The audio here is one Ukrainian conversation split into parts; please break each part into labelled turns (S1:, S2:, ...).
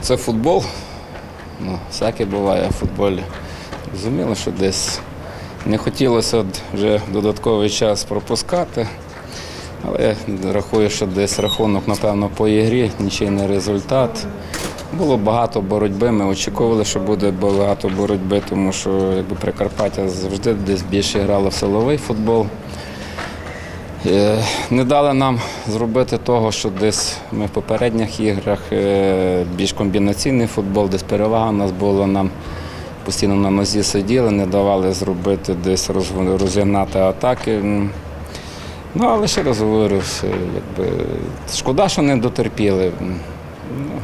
S1: Це футбол. Ну, всяке буває в футболі. Розуміло, що десь не хотілося вже додатковий час пропускати. Але я рахую, що десь рахунок, напевно, по ігрі, нічийний результат. Було багато боротьби. Ми очікували, що буде багато боротьби, тому що якби Прикарпаття завжди десь більше грало в силовий футбол. Е, Не дали нам зробити того, що десь ми в попередніх іграх е, більш комбінаційний футбол, десь перевага у нас була нам. Постійно на нозі сиділи, не давали зробити десь роз- розігнати атаки. Ну, але ще раз говорю, якби, шкода, що не дотерпіли. Ну,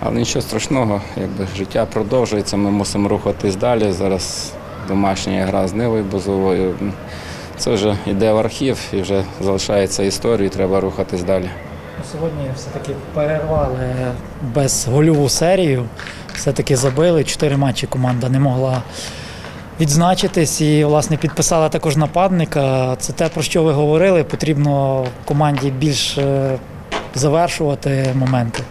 S1: але нічого страшного, якби життя продовжується, ми мусимо рухатись далі. Зараз домашня гра з Нивою Бузовою. Це вже йде в архів і вже залишається історією, треба рухатись далі.
S2: Сьогодні все-таки перервали безгольову серію. Все-таки забили. Чотири матчі команда не могла відзначитись і, власне, підписала також нападника. Це те, про що ви говорили. Потрібно команді більш е, завершувати моменти.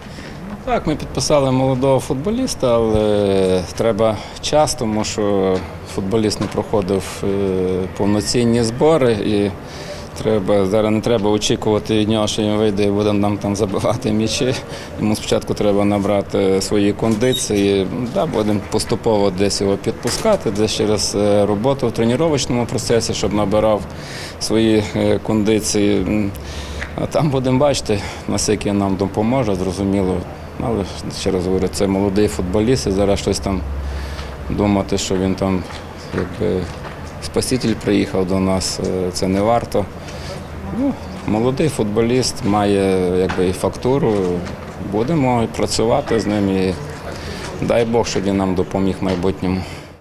S1: Так, ми підписали молодого футболіста, але треба час, тому що футболіст не проходив е, повноцінні збори і треба, зараз не треба очікувати від нього, що він вийде і буде нам там забивати м'ячі. Йому спочатку треба набрати свої кондиції. Да, будемо поступово десь його підпускати, десь через е, роботу в тренувальному процесі, щоб набирав свої е, кондиції. А там будемо бачити, наскільки нам допоможе, зрозуміло. Але ще раз говорю, це молодий футболіст, і зараз щось там думати, що він там якби спаситель приїхав до нас, е, це не варто. Ну, молодий футболіст має якби, фактуру. Будемо працювати з ним і дай Бог, щоб він нам допоміг в майбутньому.